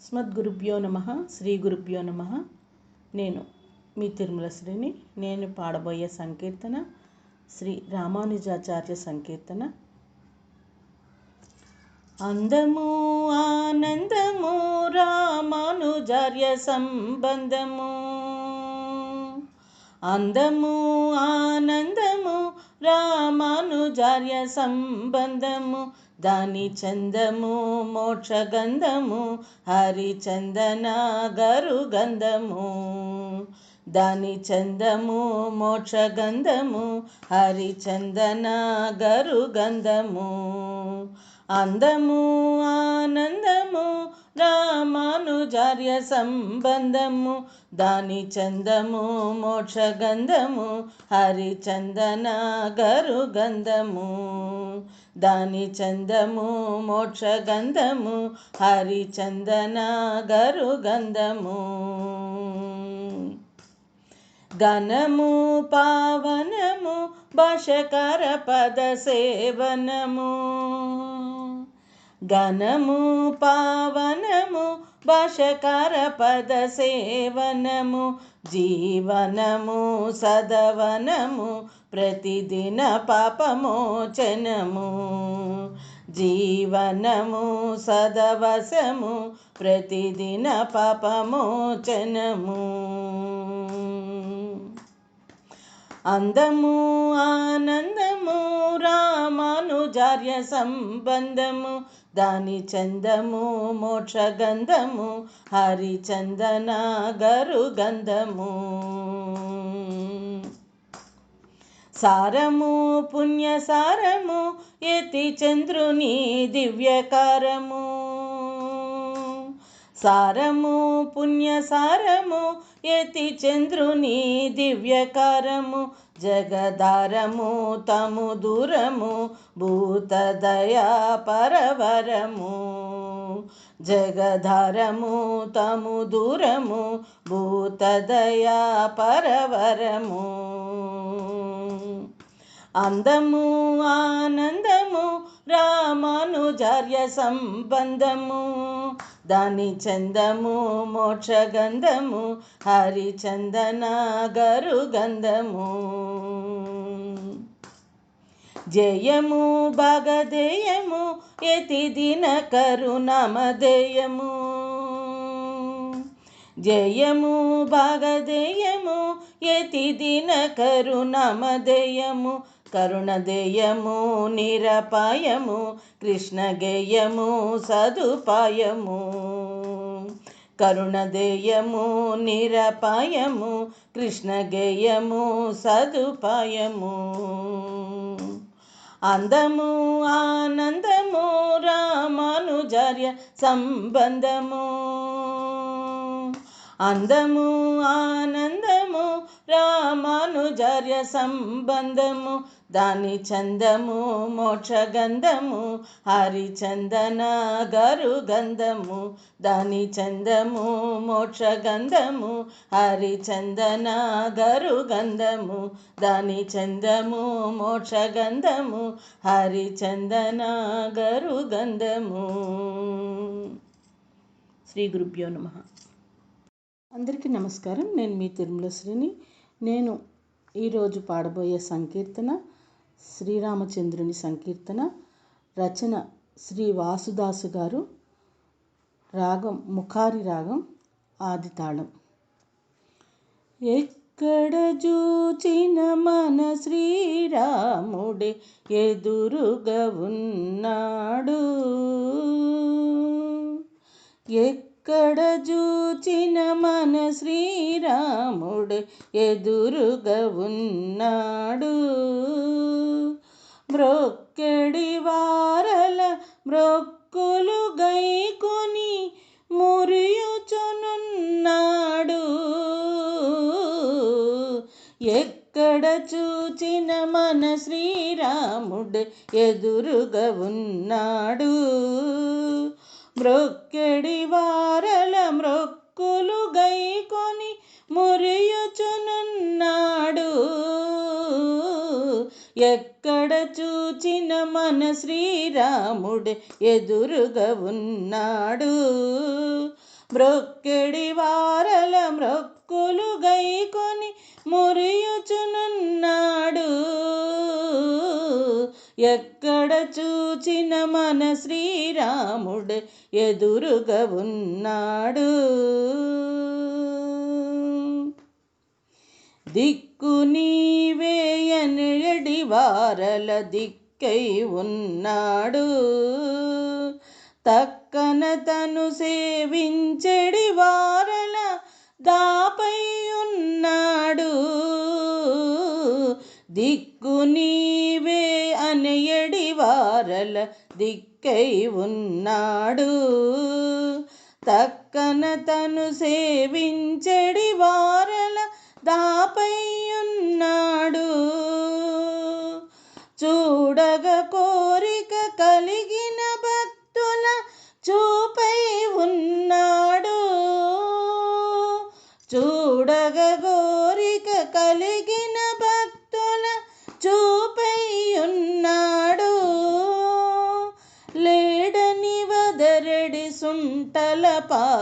అస్మద్గురుభ్యో నమ శ్రీ గురుభ్యో నమ. నేను మీ తిరుమల శ్రీని నేను పాడబోయే సంకీర్తన శ్రీ రామానుజాచార్య సంకీర్తన. అందము ఆనందము రామానుజార్య సంబంధము. అందము ఆనందము రామానుజార్య సంబంధము దాని చందము మోక్షగంధము హరిచందన గరుగంధము దాని చందము మోక్షగంధము హరిచందన గరుగంధము అందము ఆనందము రామానుజార్య సంబంధము దాని చందము మోక్షగంధము హరిచందన గరు గంధము దాని చందము మోక్షగంధము హరిచందన గరు గంధము ఘనము పావనము భాషకర పద సేవనము. ఘనము పావనము భాషకర పద సేవనము జీవనము సదవనము ప్రతిదిన పాపమోచనము. జీవనము సదవసము ప్రతిదిన పాపమోచనము. అందము ఆనందము రామానుజార్య సంబంధము దాని చందము మోక్షగంధము హరిచందన గరు గంధము. సారము పుణ్య సారము ఎతి చంద్రుని దివ్యకారము. సారము పుణ్య సారము ఎతి చంద్రుని దివ్యకరము జగదారము తము దూరము భూతదయా పరవరము. జగధారము తము దూరము భూతదయా పరవరము. అందము ఆనందము రామానుజార్య సంబంధము. దాని చందము మోక్షగంధము హరిచందన గరుగంధము జయము భగదేయము ఎతి దిన కరుణమదేయము జయము భగదేయము ఎతి దిన కరుణమదేయము కరుణదేయము నిరపాయము కృష్ణగేయము సదుపాయము. కరుణదేయము నిరపాయము కృష్ణగేయము సదుపాయము. అందము ఆనందము రామానుజార్య సంబంధము. అందము ఆనందము రామానుజర్య సంబంధము దాని చందము మోక్షగంధము హరిచందన గరు గంధము దాని చందము మోక్షగంధము హరిచందన గరు గంధము దాని చందము మోక్షగంధము హరిచందన గరు గంధము శ్రీ గురుభ్యో నమ. అందరికీ నమస్కారం. నేను మీ తిరుమల శ్రీని. నేను ఈరోజు పాడబోయే సంకీర్తన శ్రీరామచంద్రుని సంకీర్తన. రచన శ్రీ వాసుదాసు గారు. రాగం ముఖారి రాగం ఆది తాళం ఎక్కడ చూచిన మన శ్రీరాముడే ఎదురుగా ఉన్నాడు? ఎక్కడ చూచిన మన శ్రీరాముడు ఎదురుగా ఉన్నాడు. బ్రొక్కడి వారల బ్రొక్కులు గైకొని మురియుచునున్నాడు. ఎక్కడ చూచిన మన శ్రీరాముడు ఎదురుగా ఉన్నాడు. మ్రొక్కెడి వారల మ్రొక్కులు గైకొని మురియుచునున్నాడు. ఎక్కడ చూచిన మన శ్రీరాముడు ఎదురుగా ఉన్నాడు. మ్రొక్కెడి వారల మ్రొక్కులు గైకొని మురియుచునున్నాడు. ఎక్కడ చూచిన మన శ్రీరాముడు ఎదురుగా ఉన్నాడు. దిక్కు నీవేయనడి వారల దిక్కై ఉన్నాడు. తక్కన తను సేవించెడి వారల దాపై ఉన్నాడు. దిక్కు నీవే అనయడి వారల దిక్కై ఉన్నాడు. తక్కన తను సేవించెడి వారల దాపై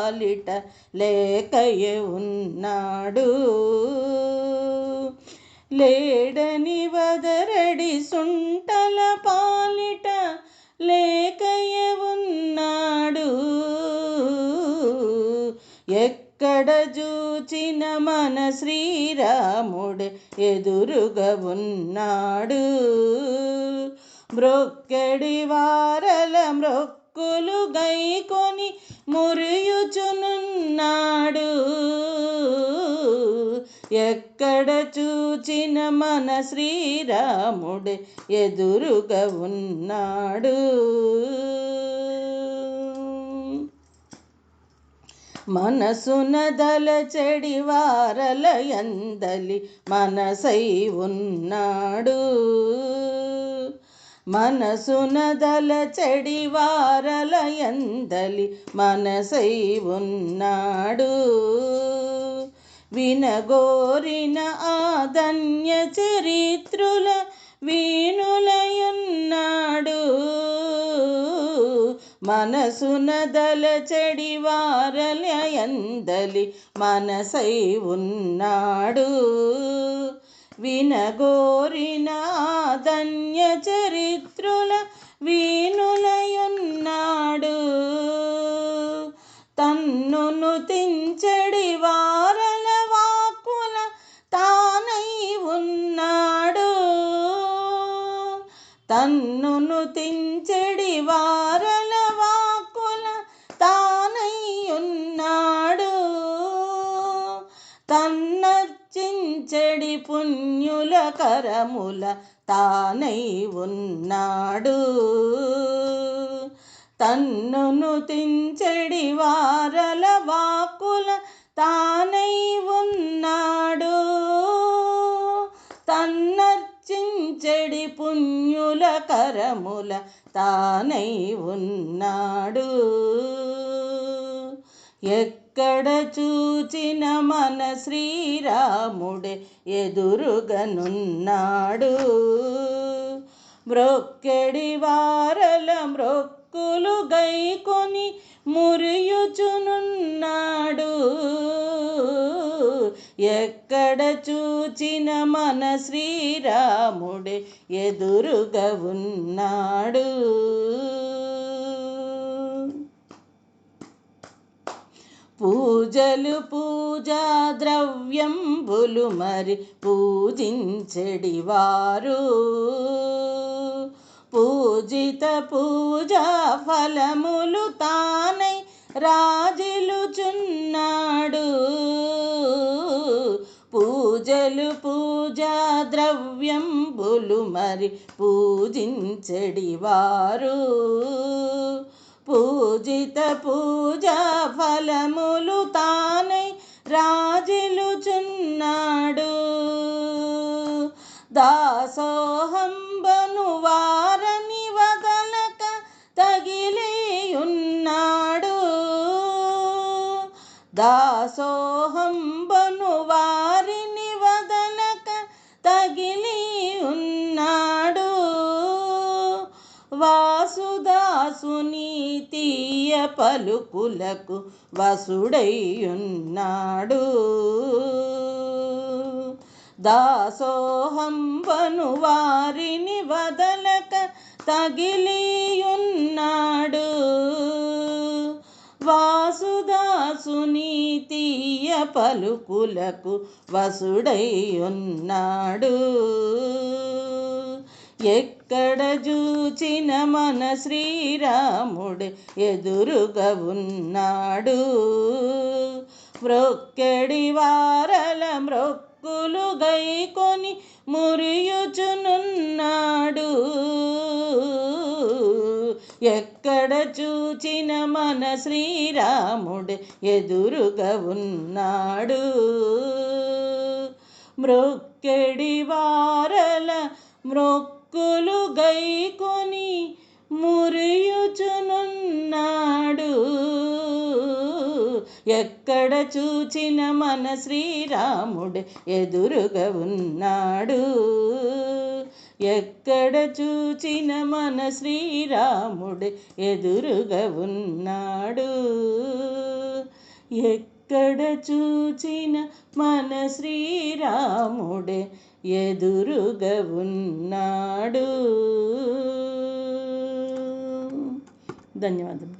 పాలిట లేకయ ఉన్నాడు. లేడని వదరడి సుంటల పాలిట లేకయ ఉన్నాడు. ఎక్కడ చూచిన మన శ్రీరాముడు ఎదురుగా ఉన్నాడు. మ్రొక్కడి వారల మ్రొక్కులు గైకో ఎక్కడ చూచిన మన శ్రీరాముడు ఎదురుగా ఉన్నాడు. మనసున దలచడి వారల ఎందలి మనసై ఉన్నాడు. మనసున దలచడి వారల ఎందలి మనసై ఉన్నాడు. వినగోరిన ఆదన్య చరిత్రుల వీణులయున్నాడు. మనసున దలచెడి వారలయందలి మనసై ఉన్నాడు. వినగోరిన ధన్య చరిత్రుల వీణులయున్నాడు. తన్నును తించడి తన్నును తించెడి వారల వాక్కుల తానై ఉన్నాడు తన్నర్చించెడి పుణ్యుల కరముల తానై ఉన్నాడు తన్నును తించెడి వారల కరముల తానై ఉన్నాడు. ఎక్కడ చూచిన మన శ్రీరాముడే ఎదురుగనున్నాడు. మ్రొక్కెడి వారల మ్రొక్కులు గైకొని మురియుచునున్నాడు. ఎక్కడ చూచిన మన శ్రీరాముడే ఎదురుగా ఉన్నాడు. పూజలు పూజా ద్రవ్యంబులు మరి పూజించెడి వారు. పూజిత పూజా ఫలములు తానై రాజిలుచున్నాడు. పూజలు పూజా ద్రవ్యంబులు మరి పూజించెడి వారు. పూజిత పూజా ఫలములు తానై రాజిలుచున్నాడు. దాసోహంబను వారని వగలక తగిలియున్నాడు. దాసోహంబను తీయ పలుకులకు వసుడైయున్నాడు. దాసోహంబను వారిని వదలక తగిలియున్నాడు. వాసుదాసుని తీయ పలుకులకు వసుడై ఉన్నాడు ఎక్కడ చూచిన మన శ్రీరాముడే ఎదురుగా ఉన్నాడు. మ్రొక్కెడి వారల మ్రొక్కులు గైకొని మురియుచునున్నాడు. ఎక్కడ చూచిన మన శ్రీరాముడు ఎదురుగా ఉన్నాడు. మ్రొక్కెడి వారల మ్రొక్కులు గైకొని మురియుచునున్నాడు. ఎక్కడ చూచిన మన శ్రీరాముడు ఎదురుగా ఉన్నాడు. ఎక్కడ చూచిన మన శ్రీరాముడు ఎదురుగా ఉన్నాడు. ఎక్కడ చూచిన మన శ్రీరాముడే ఎదురుగా ఉన్నాడు. ధన్యవాదం